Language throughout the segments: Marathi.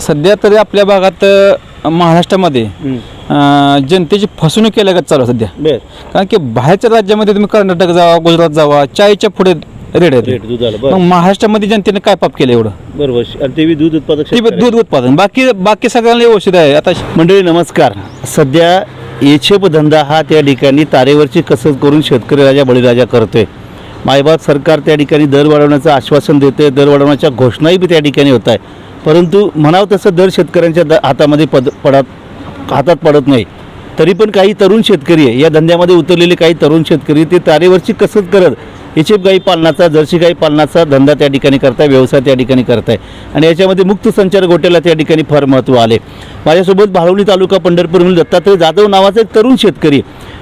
सध्या तरी आपल्या भागात अ, महाराष्ट्रामध्ये. अ, जनतेची फसवणूक केल्यागत चालू आहे सध्या. बर. कारण की बाहेरच्या राज्यामध्ये तुम्ही कर्नाटक जावा गुजरात जावा चाळीच्या पुढे रेट आहेत. दुधाला मग बर. महाराष्ट्रामध्ये जनतेने काय पाप केलं एवढं? बरोबर आणि ते बी दूध उत्पादक ते शेतकरी. दूध उत्पादन. बाकी बाकी सगळ्यांना व्यवस्थित आहे. आता मंडळी नमस्कार. सध्या येछेप धंदा हा त्या ठिकाणी तारेवरची कसरत करून शेतकरी राजा बळीराजा करतोय. मायबाप सरकार त्या ठिकाणी दर वाढवण्याचं आश्वासन देते दर वाढवण्याच्या घोषणाही बी त्या ठिकाणी होत आहे. परंतु म्हणावं तसं दर शेतकऱ्यांच्या द हातामध्ये पद पडत हातात पडत नाही. तरी पण काही तरुण शेतकरी आहे. या धंद्यामध्ये उतरलेले काही तरुण शेतकरी ते तारेवरची कसरत करत एचेप गाई पालनाचा जर्सी गाई पालनाचा धंदा त्या ठिकाणी करताय व्यवसाय त्या ठिकाणी करताय. आणि याच्यामध्ये मुक्त संचार गोट्याला त्या ठिकाणी फार महत्त्व आले माझ्यासोबत भाळवणी तालुका पंढरपूरमधील दत्तात्रय जाधव नावाचा एक तरुण शेतकरी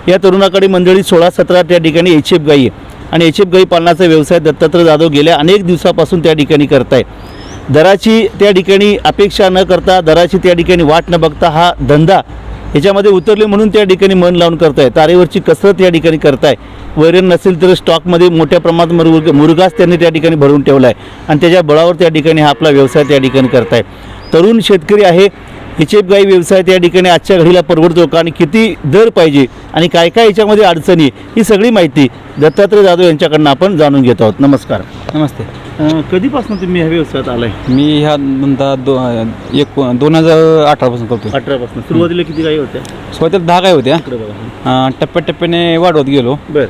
या तरुणाकडे मंडळी सोळा सतरा त्या ठिकाणी एचेप गाई आहे. आणि एचेप गाई पालनाचा व्यवसाय दत्तात्रय जाधव गेल्या अनेक दिवसापासून त्या ठिकाणी करताय. दराची त्या ठिकाणी अपेक्षा न करता दराची त्या ठिकाणी वाट न बघता हा धंदा याच्यामध्ये उतरले म्हणून त्या ठिकाणी मन लावून करताय. तारेवरची कसरत या ठिकाणी करताय. वैरण नसेल तर स्टॉकमध्ये मोठ्या प्रमाणात मुरग मुरगास त्यांनी त्या ठिकाणी भरून ठेवला आहे आणि त्याच्या बळावर त्या ठिकाणी हा आपला व्यवसाय त्या ठिकाणी करताय. तरुण शेतकरी आहे. हिचेप गाई व्यवसाय त्या ठिकाणी आजच्या घडीला परवडतो का आणि किती दर पाहिजे आणि काय काय याच्यामध्ये अडचणी ही सगळी माहिती दत्तात्रय जाधव यांच्याकडनं आपण जाणून घेत आहोत. नमस्कार. नमस्ते. कधीपासून तुम्ही ह्या व्यवसायात आलाय? मी ह्या धंदा दो एक दोन हजार अठरापासून करतो अठरापासून. सुरुवातीला किती गाई होत्या? सुरुवातीला दहा काय होत्या. टप्प्याटप्प्याने वाढवत गेलो. बर.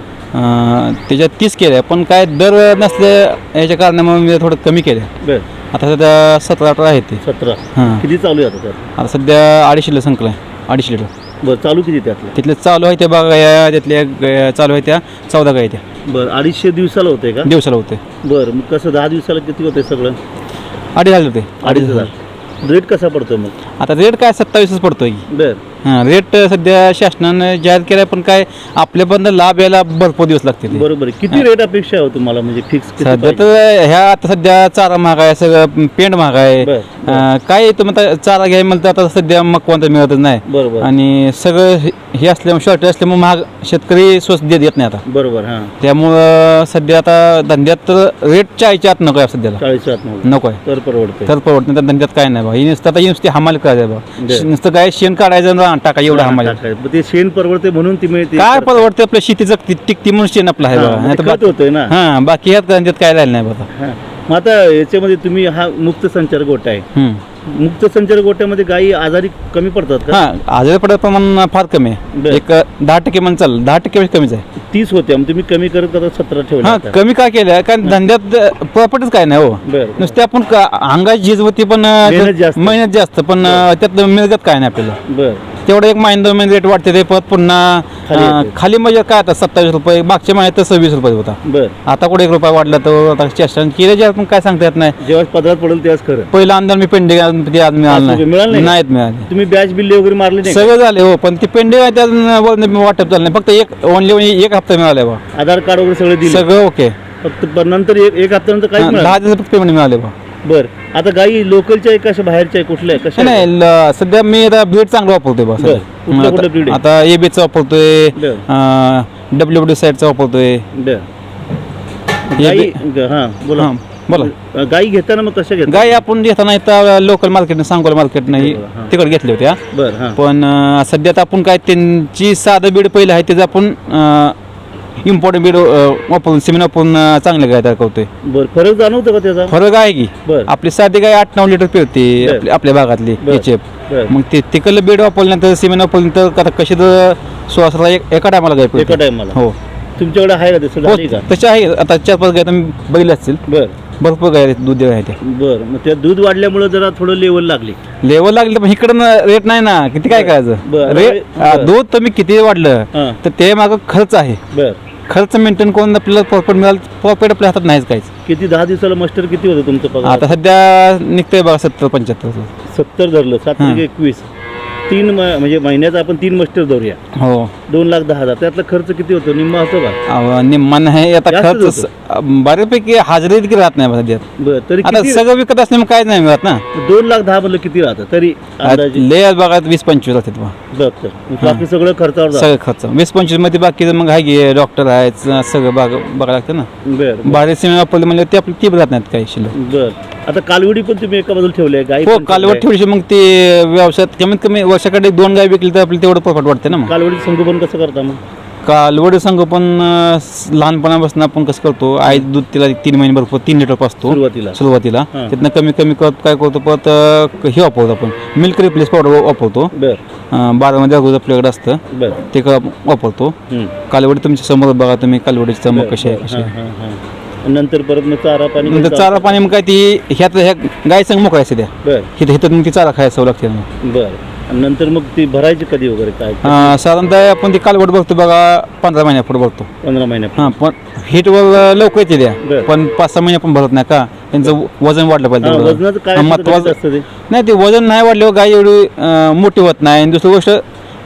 त्याच्यात तीस केल्या पण काय दर नसले याच्या कारणामुळे मी थोडं कमी केल्या. बर. आता सध्या सतरा अठरा आहेत ते. सतरा. हां. किती चालू आहे आता त्यात? आता सध्या अडीचशे लिटर संकलन आहे अडीचशे लिटर. बरं चालू किती त्यातलं तिथले चालू आहे त्या बागा या त्यातल्या ग- चालू आहे त्या चौदा गाय त्या. बरं अडीचशे दिवसाला होते का? दिवसाला होते बरं मग कसं दहा दिवसाला किती होते सगळं? अडीच हजार होते अडीच हजार. रेट कसा पडतो मग? आता रेट काय सत्तावीसच पडतोय. की बर. हां रेट सध्या शासनानं जाहीर केलाय पण काय आपल्यापर्यंत लाभ यायला भरपूर दिवस लागते ते. बरोबर. किती रेट अपेक्षा आहे हो तुम्हाला? म्हणजे फिक्स सध्या तर ह्या आता सध्या चारा महाग आहे सगळं पेंट महाग आहे. बर, बर. अं, काय तुम्ही आता चारा घ्याय म्हणलं तर आता सध्या मकवंत मिळतच नाही. बरोबर. आणि सगळं हे- हे असल्यामुळे शॉर्ट असल्यामुळे महाग शेतकरी स्वस्त देत येत नाही आता. बरोबर हां. त्यामुळं सध्या आता धंद्यात तर रेट चाळीच्या आत नको आहे सध्याला. चाळीस आत नको. आहे. तर परवडते तर परवडत नाही तर धंद्यात काय नाही बा. ही नुसतं आता ही नुसती हमाल करायचं बा बर. नुसतं काय शेण काढायचं आणि टाकायचं एवढं. मग ते शेण परवडते म्हणून ती मिळते. काय परवडते आपल्या शेती जगती टिकती म्हणून शेण आपलं आहे हां, नाहीतर खत होतंय ना. हां बाकी ह्यात धंद्यात काय राहिलं नाही बघा. हां. मग आता याच्यामध्ये तुम्ही हा मुक्त संचार गोटा आहे. हम्म. मुक्त संचार गोट्यामध्ये गायी आजारी कमी पडतात का? हा आजारी पडायचं प्रमाण फार कमी बर. आहे एक दहा टक्के म्हणून चालेल. दहा टक्के कमीच आहे. तीस होते मग तुम्ही कमी करत आता सतरा ठेवले हा. कमी का केलं कारण धंद्यात प्रॉफिटच काय नाही हो. बर नुसते आपण का- अंगाची झीज होती पण अं, मेहनत जास्त. मेहनत जास्त पण अं, त्यात मिळत काय नाही आपल्याला. बर. तेवढं एक महिना दोन महिने रेट वाढते ते परत पुन्हा अं. खाली म्हणजे काय आता सत्तावीस रुपये मागच्या महिन्यात तर सव्वीस रुपये होता. बर. आता कुठे एक रुपया वाढला तर आता चेष्टा केले जे आपण काय सांगता येत नाही. जेव्हा पदरात पडेल तेव्हाच खरं. पहिलं आमदार मी पेंडिंग ते आज मिळालं नाही नाही? नाहीत मिळाले. तुम्ही बॅच बिल्ले वगैरे मारले नाही का? सगळं झाले हो पण ते पेंडिंग आहे त्यात वाटप झालं नाही. फक्त एक ओनली एक हप्ता मिळाला बा. आधार कार्ड वगैरे सगळे दिले. सगळं ओके. फक्त प- नंतर एक एक हप्त्यानंतर काहीच मिळालं दहा दिवस पेमेंट मिळाले बा. बर. आता गाई लोकलच्या आहे का अशा बाहेरच्या आहे? कुठल्या आहे? कशा नाही? ल- सध्या मी आता ब्रीड चांगलं वापरतोय बा बरं. कुठलं कुठलं breed आता- आहे? आता एबीचा वापरतोय बरं. डब्ल्यू डब्ल्यू साईडचा वापरतोय. बर. हे गाई ग- हा बोला. हा, बोला. गाई घेताना मग कशा घेता गाय आपण घेताना इथं लोकल मार्केट सांगोला मार्केट नाही बरोबर, हा. तिकडे घेतल्या होत्या. बर हा. पण अं, सध्या आता आपण काय त्यांची साधं बीड पहिलं आहे त्याचं आपण इम्पॉर्टंट बीड वापरून सिमेंट वापरून चांगले गाय तयार करतोय. बर फरक जाणवतो का त्याचा? फरक आहे की. बर. आपली साधी गाय आठ नऊ लिटर पिळते बर. आपल्या भागातली बर. बर. मग ते तिकडलं बेड वापरल्यानंतर सिमेंट वापरल्यानंतर आता कशी तर सोळा सतरा एक एका टायमाला गाय एका टायमाला हो. तुमच्याकडे आहे का तसं हो का? आहे. आता चार पाच गाय तुम्ही बघितले असतील. बर. भरपूर गाय आहेत, दूध आहे ते. बर मग त्या दूध वाढल्यामुळे जरा थोडं लेवल लागली. लेवल लागले पण इकडं रेट नाही ना. किती काय बर. करायचं रेट बर. दूध तुम्ही किती वाढलं तर ते मागं खर्च आहे. बर. खर्च मेंटेन करून आपल्याला प्रॉफिट मिळाल प्रॉफिट आपल्या हातात नाहीच काहीच. किती दहा दिवसाला मास्टर किती होतं तुमचं पगार? आता सध्या निघतंय बघा सत्तर पंच्याहत्तर. सत्तर धरलं सात हा. एकवीस. तीन म- म्हणजे महिन्याचा आपण तीन मस्टर धरूया. हो. दोन लाख दहा हजार. त्यातला खर्च किती होतो? निम्मा होतो का अहो, निम्मा नाही आता जास्तच खर्च बऱ्यापैकी हाजरी देखील राहत नाही सध्या बर तरी आता किती सगळं विकत असल्यामुळे काय नाही मिळत ना. दोन लाख दहा म्हणलं किती राहतं? तरी अंदाजे. लय बघा वीस पंचवीस बा. मग बाकी सगळं खर्चावर जातं. सगळं खर्च. वीस पंचवीसमध्ये बाकी मग आहे डॉक्टर आहेत सगळं बघ बघायला लागतं ना. बर भारी सिमेंट वापरले म्हणजे ते आपली ती राहत नाहीत काही शिल्लक. बर. आता कालवडी पण तुम्ही एका बाजूला ठेवली आहे गाई हो पण कालवड ठेवली ठेवशी मग ते व्यवसायात कमीत कमी वर्षाकडे दोन गाय विकली तर आपल्याला तेवढं प्रॉफिट वाटते ना. मग. कालवडी संगोपन कसं करता मग? कालवड संघ पण अं, स- लहानपणापासून आपण कसं करतो आई दूध तिला तीन महिने भरपूर तीन लिटर पासतो सुरुवातीला. सुरुवातीला. हां. तिथनं कमी कमी करत काय करतो परत अं, हे वापरतो आपण. मिल्क रिप्लेस पावडर वापरतो. बर. अं, बारामध्ये अगोदर आपल्याकडे असतं. बर. ते का वापरतो. कालवडी तुमच्यासमोर बघा तुम्ही कालवडीची चमक कशी आहे. कशी हां, आहे हां, हां. नंतर परत मग चारा पाणी नंतर? चारा पाणी मग काय ती ह्यात ह्या गाय संग मोकळायचं द्या बर. हिथं हिथं मग ती चारा खायला सवय लागते मग. बर. आणि नंतर मग ती भरायची कधी वगैरे काय? अं, साधारणतः आपण ती कालवड बघतो बघा पंधरा महिन्या पुढे बघतो. पंधरा महिन्या हां पण हिटवर लवकर येते द्या. पण पाच सहा महिने पण भरत नाही का? त्यांचं वजन वाढलं पाहिजे हां, तेवढं. वजनाचं काय असतं, महत्वाचं कसं असतं ते? नाही ते वजन नाही वाढल्यावर गाय एवढी अं, मोठी होत नाही. आणि दुसरी गोष्ट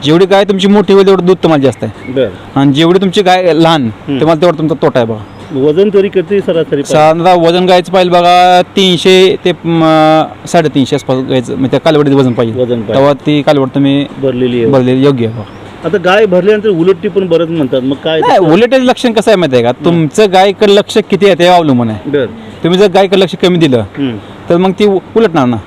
जेवढी गाय तुमची मोठी होईल तेवढं दूध तुम्हाला जास्त आहे. बर. आणि जेवढी तुमची गाय लहान तुम्हाला तेवढा तुमचा तोटा आहे बघा. वजन तरी किती सरासरी? साधारणतः वजन गायचं पाहिजे बघा तीनशे ते म, साडेतीनशे आसपास गायचं म्हणजे त्या कालवडीचं वजन पाहिजे. वजन पाहिजे. तेव्हा ती कालवड तुम्ही भरलेली आहे. भरलेली योग्य आहे. बघा. आता गाय भरल्यानंतर उलटती पण बरंच म्हणतात. मग काय नाही उलट लक्षण कसं आहे माहिती आहे का? तुमचं गायकडे लक्ष किती आहे ते अवलंबून आहे. बर. तुम्ही जर गायकडे लक्ष कमी दिलं हम्म. तर मग ती उ- उलटणार ना.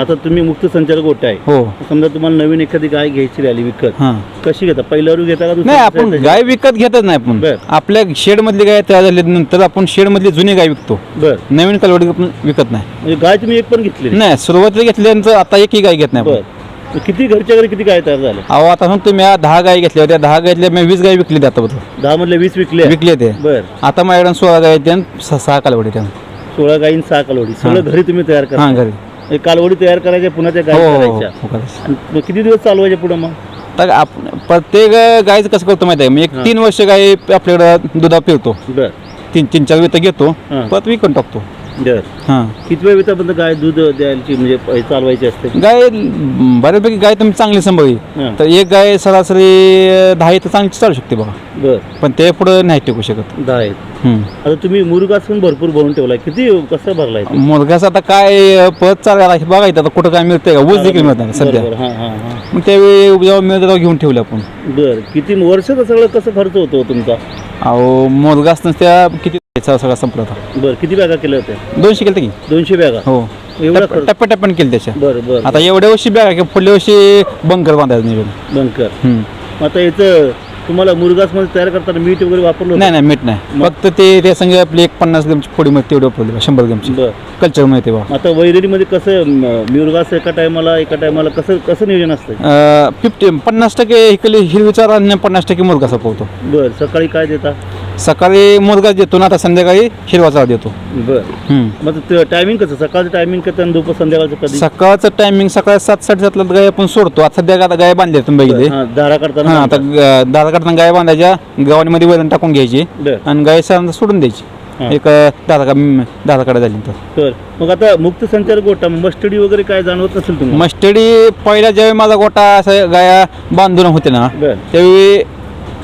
आता तुम्ही मुक्त संचालक गोटे आहे. हो. समजा तुम्हाला नवीन एखादी गाय घ्यायची राहिली विकत हां. कशी घेता? पहिल्यावर घेता का दुसऱ्या? नाही आपण गाय विकत घेतच नाही आपण. बर. आपल्या शेड मधली गाय तयार झाल्यानंतर आपण शेड मधली जुनी गाय विकतो. बर. नवीन कालवडी आपण विकत नाही. म्हणजे गाय तुम्ही एक पण घेतली नाही? नाही सुरुवातीला घेतल्यानंतर आता एकही गाय घेत नाही बर. आपण. मग किती घरच्या घरी किती गाय तयार झाल्या? अहो आता सांगतो तुम्ही या दहा गाय घेतल्या होत्या. दहा गायतल्या मी वीस गाय विकली आता. बघतो दहा मधल्या वीस विकल्या विकले ते. बर. आता माझ्याकडे सोळा गाय आहेत आणि सहा सहा कालवडी त्या सोळा गायीन सहा कालवडी. सगळं घरी तुम्ही तयार करा हां घरी. एक कालवडी तयार करायच्या पुन्हा त्या हो गाय हो, हो करायच्या. हो, करायचं. आणि मग किती दिवस चालवायच्या पुढे मग? तर आपण प्रत्येक गायचं कसं करतो माहिती आहे? मी एक हां. तीन वर्ष गाय आपल्याकडं दुधा बर. तीन तीन चार वेळ घेतो हां. परत विकून टाकतो. बर. हां. किती वेळ वितापर्यंत गाय दूध द्यायची म्हणजे प- चालवायची असते? गाय म, बऱ्यापैकी गाय तुम्ही चांगली सांभाळली हां. तर एक गाय सरासरी दहा इथं चांगली चालू शकते बघा. बर. पण ते पुढं नाही टिकू शकत. दहा आहेत. आता तुम्ही मुरगास पण भरपूर भरून ठेवलाय. किती कसं भरलाय? मुलगाचं आता काय परत चालायला बघायचं आता. कुठं काय मिळतंय का? ऊस देखील मिळत नाही सध्या. हां हां हां. मग त्यावेळी जेव्हा मिळतं तेव्हा घेऊन ठेवलं आपण. बर. किती वर्षाचा सगळं कसं खर्च होतो तुमचा? अहो मुलगा असताना त्या किती सगळा संपला होता. बर. किती बॅगा केल्या होत्या? दोनशे केलं की. दोनशे बॅगा? हो. एवढा खर्च? टप्प्या टप्प्याने केलं त्याच्या. बर बर. आता एवढ्या वर्षी बॅग की पुढल्या वर्षी बंकर बांधायचं बंकर हम्म. मग आता याचं तुम्हाला मुरगासमध्ये तयार करताना मीठ वगैरे वापरलं? नाही नाही मीठ नाही. फक्त ते त्या संग आपली एक पन्नास ग्रामची फोडी मध्ये तेवढी वापरली शंभर ग्रामची. बर. कल्चर मिळते बा. आता वैरेरीमध्ये कसं मुरगास एका टायमाला एका टायमाला कसं कसं नियोजन असतं फिफ्टी पन्नास टक्के इकडे हिरवी चारा आणि पन्नास टक्के मुलगा सापवतो बर सकाळी काय देता? सकाळी मुलगा देतो ना आता संध्याकाळी हिरवा चारा देतो बर. हम्म. मग ते टायमिंग कसं? सकाळचं टायमिंग कसं आणि दुपार संध्याकाळचं कधी? सकाळचं टायमिंग सकाळी सात साडेसातला गाय आपण सोडतो. आता सध्या आता गाय बांधल्या तुम्ही बघितले? हां दारा करताना हा आता ग- दादा काढताना गाय बांधायच्या गव्हाणीमध्ये वैरण टाकून घ्यायची बर. आणि गाय साधारण सोडून हा. द्यायची एक दादा का दादा कडे झाली तर. तर मग आता मुक्त संचार गोटा मस्टडी वगैरे काय जाणवत नसेल तुम्हाला? मस्टडी पहिला ज्यावेळी माझा गोटा असं गाया बांधून होते ना बर. त्यावेळी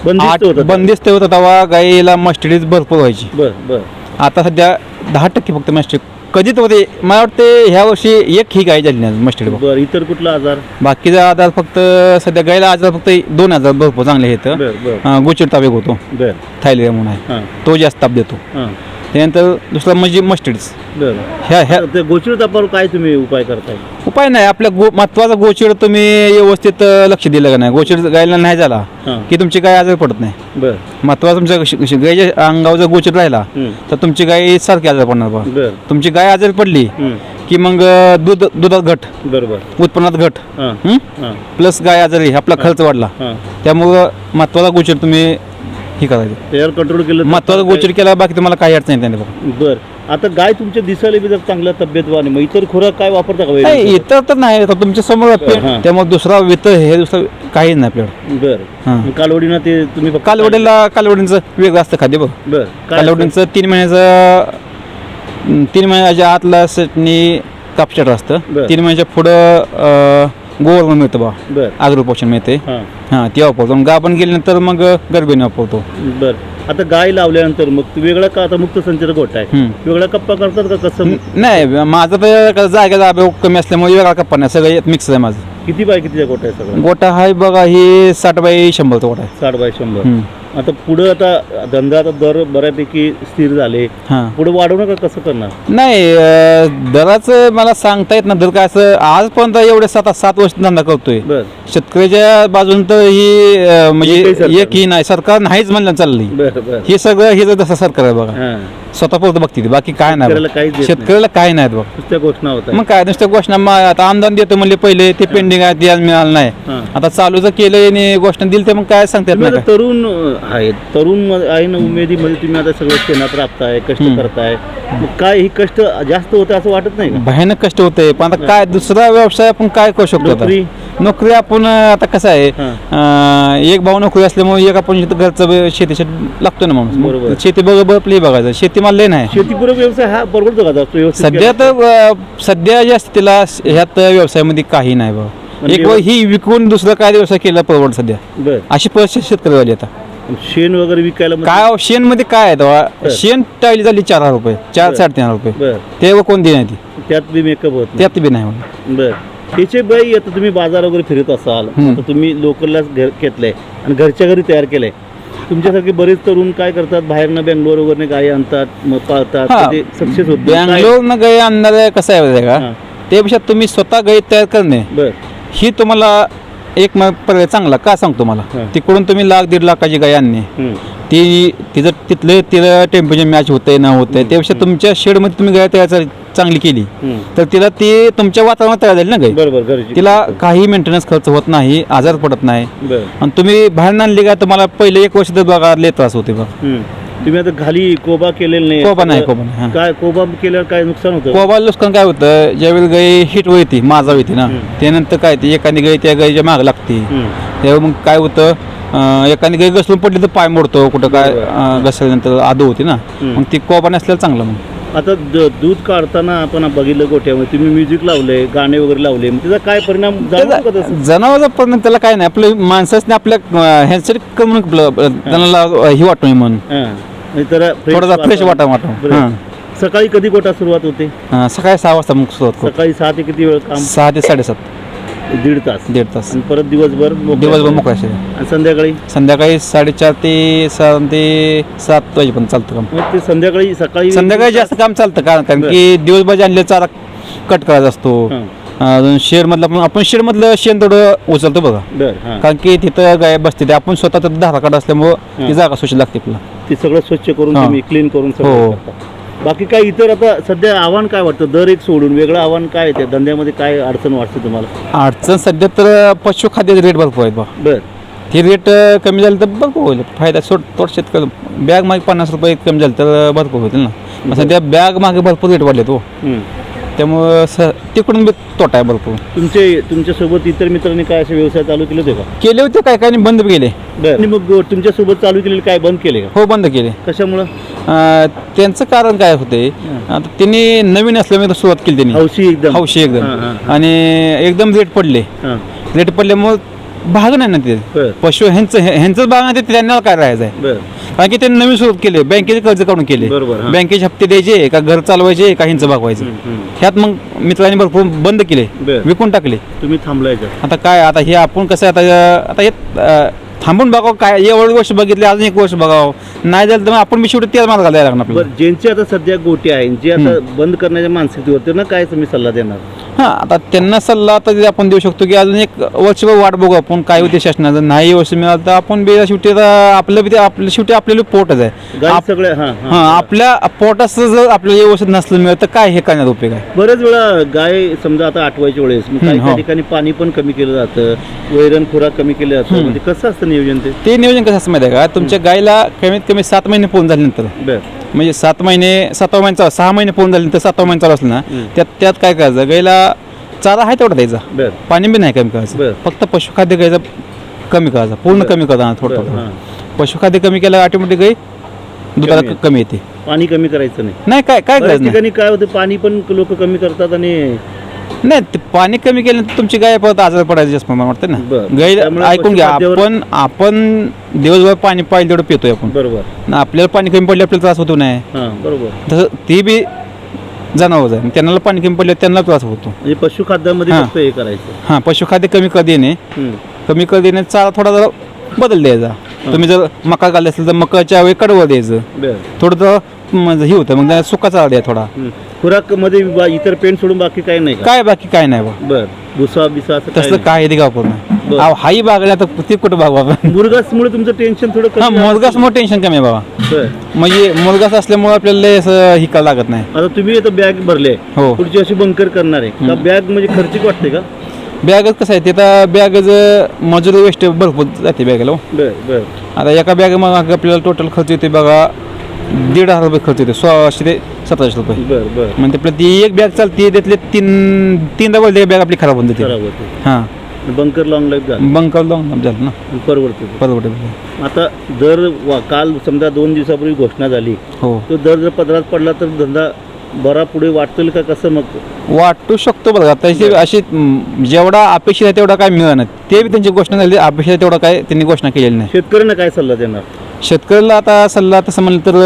बंदिस्त आठ होतं बंदिस्त होता तेव्हा गायीला मस्टडीज भरपूर व्हायची. बर बर. आता सध्या दहा टक्के फक्त मस्टडी कधीच होते मला वाटते ह्या वर्षी एक ही गाय झाली नाही मस्टडी बर इतर कुठला आजार? बाकीचा आजार फक्त सध्या गायला आजार फक्त दोन आजार भरपूर चांगले आहेत. बर बर. गोचिड ताप एक होतो. बर. थायलेरिया म्हणून आहे. हां. तो जास्त ताप देतो. हां. त्यानंतर दुसरा म्हणजे मस्टडीज बर. ह्या ह्या ते गोचिड तापावर काय तुम्ही उपाय करताय? उपाय नाही. आपल्या गो महत्त्वाचा गोचिड तुम्ही व्यवस्थित लक्ष दिलं का नाही? गोचिड गायला नाही झाला हां. की तुमची गाय आजारी पडत नाही. बर. महत्त्वाचा तुमच्या श- श- गायच्या अंगावर जर गोचिड राहिला हम्म. तर तुमची गाय सारखी आजारी पडणार बा. बर. तुमची गाय आजारी पडली हम्म. की मग अं, दूध दुधात घट. बरोबर. उत्पन्नात घट. हां. हं? हां. प्लस गाय आजारी आपला खर्च वाढला. हां. त्यामुळं महत्त्वाचा गोचिड तुम्ही हे करायचं. कंट्रोल केलं महत्त्वाचा गोचिड केला बाकी तुम्हाला काही अडचण येत नाही बघा बर. आता गाय तुमच्या दिसायला बी जर चांगल्या तब्येतवान मग इतर खुराक काय वापरता का नाही वैरण? इतर तर नाही आता तुमच्यासमोर आहे. हां. त्यामुळे दुसरा वित हे दुसरं काहीच नाही आपल्याकडं बर हां. मग कालवडीना ते तुम्ही फक्त कालवडीला कालवडींचं वेगळं असतं खाद्य बघ बर काय असतं? कालवडींचं तीन महिन्याचं अं, तीन महिन्याच्या आतला चटणी कापचट असतं बरं. तीन महिन्याच्या पुढं गोवर मिळतं बा बर अग्रपोषण मिळते हां हां ते वापरतो आणि गाभण गेल्यानंतर मग गरबीने वापरतो बर आता गाय लावल्यानंतर मग वेगळा का आता मुक्त संचार गोठा आहे? हम्म. वेगळा कप्पा करतात का कसं? नाही माझं तर जागेचा अभाव कमी असल्यामुळे वेगळा कप्पा नाही सगळं मिक्स आहे माझं. किती बाय कितीचा गोठा आहे सगळा? गोटा आहे बघा ही साठ बाय शंभरचा गोटा आहे. साठ बाय शंभर. हम्म. आता पुढं आता धंदा आता दर बऱ्यापैकी स्थिर झाले. हां. पुढे वाढवणं का कसं करणार? नाही अं, दराचं मला सांगता येत ना दर काय असं आजपर्यंत एवढे सात सात वर्ष धंदा करतोय. बर. शेतकऱ्याच्या बाजून तर ही अं, एकही म्हणजे सरकार एकही नाही. सरकार नाहीच म्हणलं बर बर. हे सगळं हे जर तसं सरकार आहे बघा. हां. स्वतः पुरतं बघते ती, बाकी काय नाही शेतकऱ्याला बघा. काहीच देत नाही. शेतकऱ्याला काय नाही बघ. नुसत्या घोषणा होत मग काय नुसतं घोषणा मग आता आमदार देतो म्हणले पहिले ते पेंडिंग आहे ते आज मिळालं नाही. हां. आता चालू जर केलं आणि घोषणा दिली तर मग काय सांगता येत तुम्ही नाही तरुण अं, आहेत तरुण आहे ना उमेदीमध्ये तुम्ही आता सगळं शेणात राबताय कष्ट. करताय मग काय ही कष्ट जास्त होतं असं वाटत नाही का भयानक कष्ट होते पण आता काय दुसरा व्यवसाय आपण काय करू शकतो आता? नोकरी? नोकरी आपण अं, आता कसं आहे हां. अं, एक भाऊ नोकरी असल्यामुळे एक आपण घरचं ब- शेतीसाठी लागतो ना माणूस बरोबर. शेती बघ आपली बघायचं शेती मला लय नाही शेतीपूरक व्यवसाय हा परवडतो का जास्त व्यवस्थित सध्या? तर अं, सध्या ज्या स्थितीला ह्यात व्यवसायामध्ये काही नाही बघ म्हणजे एक ही विकून दुसरा काय व्यवसाय केला परवड सध्या बर अशी परिस्थिती शेतकरी वाली आता शेण वगैरे विकायला मग- काय अहो, शेणमध्ये काय आहे तेव्हा. शेण टाळली झाली चार हजार रुपये चार बर. साडेतीन हजार रुपये बर ते कोण दे नाही ती त्यात बी मेकअप होत नाही. त्यात बी नाही म्हणून बर त्याचे बाई आता तुम्ही बाजार वगैरे फिरत असाल हम्म. आता तुम्ही लोकललाच घर घेतलंय आणि घरच्या घरी तयार केलंय तुमच्यासारखे बरेच तरुण काय करतात बाहेरनं बेंगलोर वगैरे गायी आणतात मग पाळतात हा. ते सक्सेस होत नाही. बँगलोर न गाई आणणारे कसं आहे माहिती आहे हां. का त्यापेक्षा तुम्ही स्वतः गाई तयार करणे बर ही तुम्हाला एक म- पर्याय चांगला. का सांगतो मला हां. तिकडून तुम्ही लाख दीड लाखाची गाय आणणे. ती तिचं तिथलं तिला टेम्परेचर मॅच होतंय ना होतंय. त्यापेक्षा तुमच्या शेडमध्ये तुम्ही गाय तयार चा- चांगली केली. तर तिला ती तुमच्या वातावरणात तयार झाली ना गाय? बरोबर तिला काही मेंटेनन्स खर्च होत नाही आजार पडत नाही. बर. आणि तुम्ही बाहेर आणली का तुम्हाला पहिले एक वर्ष तर बघा लय त्रास होते बघा. तुम्ही आता खाली कोबा केलेला नाही कोबा नाही, कोबा नाही, हां. काय कोबा केल्यावर काय नुकसान होतं कोबा नुकसान काय होतं ज्यावेळी गाय हिट होती माझा होती ना हम्म. त्यानंतर काय ते एखादी गाय त्या गायीच्या माग लागते हम्म. तेव्हा मग काय होतं अं, एखादी गाय घसरून पडली तर पाय मोडतो कुठं काय बरोबर. अं, घसरल्यानंतर आदू होती ना हम्म. मग ती कोबा नसलेलं चांगलं मग आता द- दूध काढताना आपण बघितलं गोठ्यामध्ये तुम्ही म्युझिक लावले गाणे वगैरे लावले मग त्याचा काय परिणाम जाणवतो का तसं? जनावरचा पण त्याला काय नाही आपलं माणसाने आपल्या ह्याच्यासाठी कमी त्यांना ही वाटतो म्हणून हां. Fresh थोडासा फ्रेश. वाटा वाटो बरं. हां. सकाळी कधी गोठा सुरुवात होते? हां, सकाळी सहा वाजता मग सुरुवात सकाळी सहा ते किती वेळ काम? सहा ते साडेसात. दीड तास. दीड तास. आणि परत दिवसभर मोकळं. दिवसभर मोकळा असेल आणि संध्याकाळी? संध्याकाळी साडेचार ते सहा ते सात वाजेपर्यंत चालतं काम. मग ते संध्याकाळी सकाळी संध्याकाळी जास्त काम चालतं कारण कारण की दिवसभर आणले चारा कट करायचा असतो. हां. अजून शेडमधलं पण आपण शेडमधलं शेण थोडं उचलतो बघा. बर हां. कारण की तिथं गाय बसते ते आपण स्वतः तर धारा काढ असल्यामुळं. ती जागा स्वच्छ लागते आपल्याला. ते सगळं स्वच्छ करून. तुम्ही क्लीन करून सगळं हो. करता. बाकी काय इतर आता सध्या आव्हान काय वाटतं? दर एक सोडून वेगळं आव्हान काय आहे त्या धंद्यामध्ये? काय अडचण वाटते तुम्हाला? अडचण सध्या तर पशुखाद्याचे रेट भरपूर आहेत बा बर. ते रेट कमी झाले तर भरपूर होईल. फायदा सोड थोड शेतकरी. बॅग मागे पन्नास रुपये कमी झाले तर भरपूर होतील ना. मग सध्या बॅग मागे भरपूर रेट वाढले तो हम्म. त्यामुळं स तिकडून बी तोटा आहे भरपूर. तुमचे तुमच्यासोबत इतर मित्रांनी काय असे व्यवसाय चालू केले होते का? केले होते काय काय बंद केले. बर. आणि मग तुमच्यासोबत चालू केलेले काय बंद केले का? हो बंद केले. कशामुळं? अं, त्यांचं कारण काय होते आता त्यांनी नवीन असल्यामुळे सुरुवात केली त्यांनी. हौशी एकदम. हौशी हां, एकदम आणि एकदम रेट पडले. हां. रेट पडल्यामुळे भाग नाही ना ते बर. पशु ह्यांचं ह्यांचंच भाग नाही ते त्यांना काय राहायचं आहे बर. कारण की त्यांनी नवीन सुरुवात केली बँकेचे कर्ज काढून केले. बरोबर, हां. बँकेचे हप्ते द्यायचे का घर चालवायचे का ह्यांचं भागवायचं. हम्म, हम्म. ह्यात मग मित्रांनी भरपूर बंद केले बर. विकून टाकले. तुम्ही थांबला याच्यात आता काय आता हे आपण कसं आहे आता आता हे अं, थांबून बघावं काय एवढे वर्ष बघितले अजून एक वर्ष बघावं. नाही झालं तर मग आपण बी शेवटी तेच मार्गाला द्यायला लागणार बरं ज्यांचे आता सध्या गोटे आहेत जे आता बंद करण्याच्या मानसिकतेवर त्यांना काय तुम्ही सल्ला देणार? हां आता त्यांना सल्ला तर आपण देऊ शकतो की अजून एक वर्षभर वाट बघू आपण काय होते शासनाचं. नाही वर्ष मिळालं तर आपण बी शेवटी आपलं बी ते आपलं शेवटी आपल्याला पोटच आहे. आप- सगळ्या हां हां. हां आपल्या पोटाचं जर आपल्याला व्यवस्थित नसलं मिळत तर काय हे करण्यात उपयोग आहे? बरेच वेळा गाय समजा आता आठवायच्या वेळेस मग काही हम्म, काही हो. ठिकाणी पाणी पण कमी केलं जातं वैरण खुराक कमी केलं जातं. म्हणजे कसं असतं नियोजन ते? ते नियोजन कसं असं माहिती आहे का? तुमच्या गायला कमीत कमी सात महिने पूर्ण झाल्यानंतर. बर. म्हणजे सात महिने सातवा महिने चालू सहा महिने पूर्ण झाल्यानंतर सातवा महिने चालू असलं ना. त्यात त्यात काय करायचं? गायला चारा आहे तेवढा द्यायचा. पाणी बी नाही कमी. करायचं. फक्त पशुखाद्य घ्यायचं कमी करायचं पूर्ण. कमी करायचं थोडं थोडं. पशुखाद्य कमी केलं ऑटोमॅटिक गाई दुधाला कमी येते. पाणी कमी करायचं नाही. नाही काय काय करायचं ठिकाणी काय होतं पाणी पण लोक कमी करतात आणि नाही ते पाणी कमी केल्यानंतर तुमची गाय परत आजार पडायची जास्त मला वाटतं ना. बरं. त्यामुळे ऐकून घ्या पशुखाद्यावर- आपण आपण दिवसभर पाणी पाहिजे तेवढं पितोय आपण. बरोबर. ना आपल्याला पाणी कमी पडले आपल्याला त्रास होतो नाही. हां बरोबर. तसं ती बी जनावर आहे. त्यांना पाणी कमी पडले त्यांना त्रास होतो. म्हणजे पशुखाद्यामध्ये हां. फक्त हे करायचं. हां पशुखाद्य कमी कर देणे. हम्म. कमी कर देणे चारा थोडा जरा बदल द्यायचा. तुम्ही जर मका घालले असेल तर मकाच्या वेळी कडवं द्यायचं. बर. थोडं तर म्हणजे हे होतं मग त्याला सुकाचा द्या थोडा. मध्ये बा- इतर पेंट सोडून बाकी काही नाही का? काय बाकी काय नाही बा. बर. भुसा बिसा असं काही तसलं काय ते गाव नाही. बरं. अहो, हाही बागला आता ते कुठं आपण? नाही? मुरगासमुळे तुमचं टेन्शन थोडं हा कमी झालं मोठं टेन्शन कमी आहे बाबा. बर. म्हणजे मुलगाच असल्यामुळे आपल्याला लय असं हिका लागत नाही. आता तुम्ही आता बॅग भरले. हो. पुढची अशी बंकर करणार आहे. का बॅग म्हणजे खर्चिक वाटते का? बॅगच कसं आहे ते आता बॅगच मजुरी वेस्ट भरपूर जाते बॅगला हो. बर बर. आता एका बॅग मग आपल्याला टोटल खर्च येते बघा दीड हजार रुपये खर्च येते सोळाशे ते सतराशे रुपये. बर बर. म्हणजे आपलं ती एक बॅग चालते त्यातले तीन तीनदा बोलते बॅग आपली खराब होऊन जाते. खराब होते. हां. बंकर लॉंग लाईफ झालं. बंक लावून झालं ना. परवडते. परवडते. आता दर वा- काल समजा दोन दिवसापूर्वी घोषणा झाली. हो. तो दर जर पदरात पडला तर धंदा बरा पुढे वाटतील का कसं मग? वाटू शकतो बघा. तशी अशी म, जेवढा अपेक्षित आहे तेवढा काय मिळणार ते बी त्यांची घोषणा झाली अपेक्षित आहे तेवढा काय त्यांनी घोषणा केलेली नाही. शेतकऱ्यांना काय सल्ला देणार? शेतकऱ्याला आता सल्ला तसं म्हणलं तर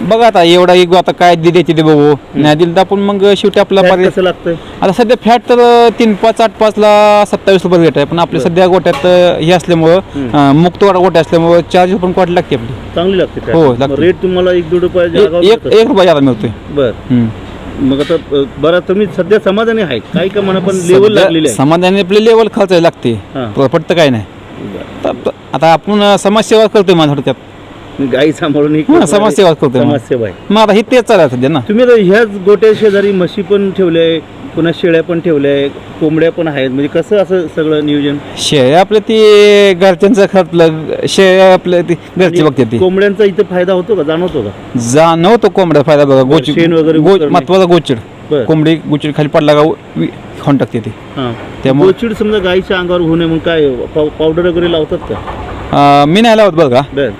बघा आता एवढा एक आता काय दे द्यायचे ते बघू. नाही दिलं तर आपण मग शेवटी आपला पर्याय कसं लागतंय? आता सध्या फॅट तर तीन पाच आठ पाचला सत्तावीस रुपये रेट आहे. पण आपल्या सध्या गोट्यात हे असल्यामुळं अं, मुक्त वाटा गोट्या असल्यामुळं चार्जेस पण क्वाट लागते आपली. चांगली लागते हो, लागते. रेट तुम्हाला एक दीड रुपये एक एक- एक रुपया जादा मिळतोय. बर. हम्म. मग आता अ, बरं तुम्ही सध्या समाधानी आहे काही का म्हणा पण लेवल सध्या लागलेली आहे. समाधानी आपले लेवल खर्चायला लागते. हां. पडतं काय नाही. आता आपण समाजसेवा करतोय माझ्या थोडक्यात. गाई सांभाळून ही हां, समाजसेवा करतोय मग. समाजसेवा आहे. मग आता हे तेच चालू आहे सध्या ना. तुम्ही आता ह्याच गोट्या शेजारी म्हशी पण ठेवल्या आहे पुन्हा शेळ्या पण ठेवल्या आहे कोंबड्या पण आहेत. म्हणजे कसं असं सगळं नियोजन? शेळ्या आपलं ते घरच्यांचं खर्चलं शेळ्या आपलं ते घरचे बघते ते. कोंबड्यांचा इथं फायदा होतो का? जाणवतो का? जाणवतो कोंबड्या फायदा बघा गोची शेण वगैरे गो. महत्त्वाचा गोचिड. बरं. कोंबडी गोचिड खाली पडला का वि- खाऊन टाकते ते. हां. त्यामुळे- गोचिड समजा गाईच्या अंगावर होऊ नये मग काय पाव- पावडर वगैरे लावतात का? अं, मी नाही लावत का. बर.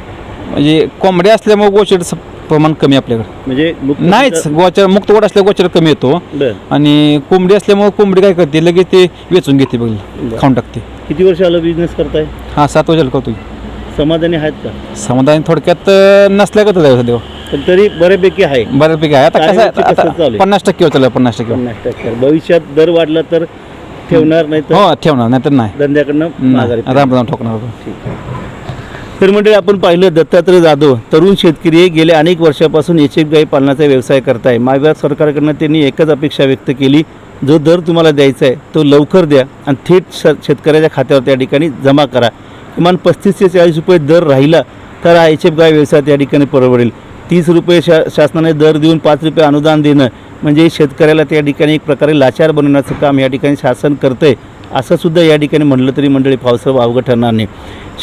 म्हणजे कोंबड्या असल्यामुळे गोचिड प्रमाण कमी आपल्याकडे. म्हणजे मुक्त- नाहीच गोचर मुक्त गोड असल्या गोचर कमी येतो. बर. आणि कोंबडी असल्यामुळे कोंबडी काय करते लगेच ते वेचून घेते बघ खाऊन टाकते. किती वर्ष आलं बिझनेस करताय? हा सात वर्षाला करतो समाधानी आहेत का? समाधान थोडक्यात नसल्यागत आहे सध्या. पण तरी बऱ्यापैकी आहे. बऱ्यापैकी आहे. आता कसं आहे, आता आहे? पन्नास टक्के चालू आहे, पन्नास टक्के. पन्नास टक्के. भविष्यात दर वाढला तर ठेवणार नाही तर हो ठेवणार नाही. तर नाही. धंद्याकडनं माघारी नाही, राम राम ठोकणार होतो. आहे. तर मंडळी आपण पाहिलं दत्तात्रय जाधव तरुण शेतकरी आहे. गेल्या अनेक वर्षापासून एच एफ गाई पालनाचा व्यवसाय करताय. महाविकास सरकारकडनं त्यांनी एकच अपेक्षा व्यक्त केली. जो दर तुम्हाला द्यायचा आहे तो लवकर द्या आणि थेट श शेतकऱ्याच्या खात्यावर त्या ठिकाणी जमा करा. किमान पस्तीस ते चाळीस रुपये दर राहिला तर हा एच एफ गाय व्यवसाय त्या ठिकाणी परवडेल. तीस रुपये शा शासनाने दर देऊन पाच रुपये अनुदान देणं म्हणजे शेतकऱ्याला त्या ठिकाणी एक प्रकारे लाचार बनवण्याचं काम या ठिकाणी शासन करतंय आहे असंसुद्धा या ठिकाणी म्हटलं तरी मंडळी पावसाळा अवघड ठरणार नाही.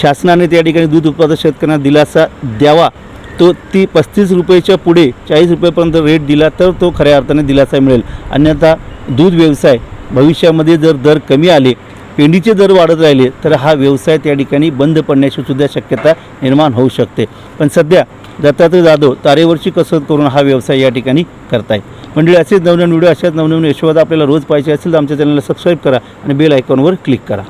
शासनाने त्या ठिकाणी दूध उत्पादक शेतकऱ्यांना दिलासा द्यावा तो ती पस्तीस रुपयेच्या पुढे चाळीस रुपयेपर्यंत रेट दिला तर तो खऱ्या अर्थाने दिलासा मिळेल. अन्यथा दूध व्यवसाय भविष्यामध्ये जर दर कमी आले पेंडीचे दर वाढत राहिले तर हा व्यवसाय त्या ठिकाणी बंद पडण्याची सुद्धा शक्यता निर्माण होऊ शकते. पण सध्या दत्तात्रय जाधव तारेवरची कसरत करून हा व्यवसाय या ठिकाणी करताय मंडळी असेच नवनवीन व्हिडिओ अशाच नवनवीन यशोदा आपल्याला रोज पाहिजे असेल तर आमच्या चॅनलला सबस्क्राईब करा आणि बेल आयकॉनवर क्लिक करा.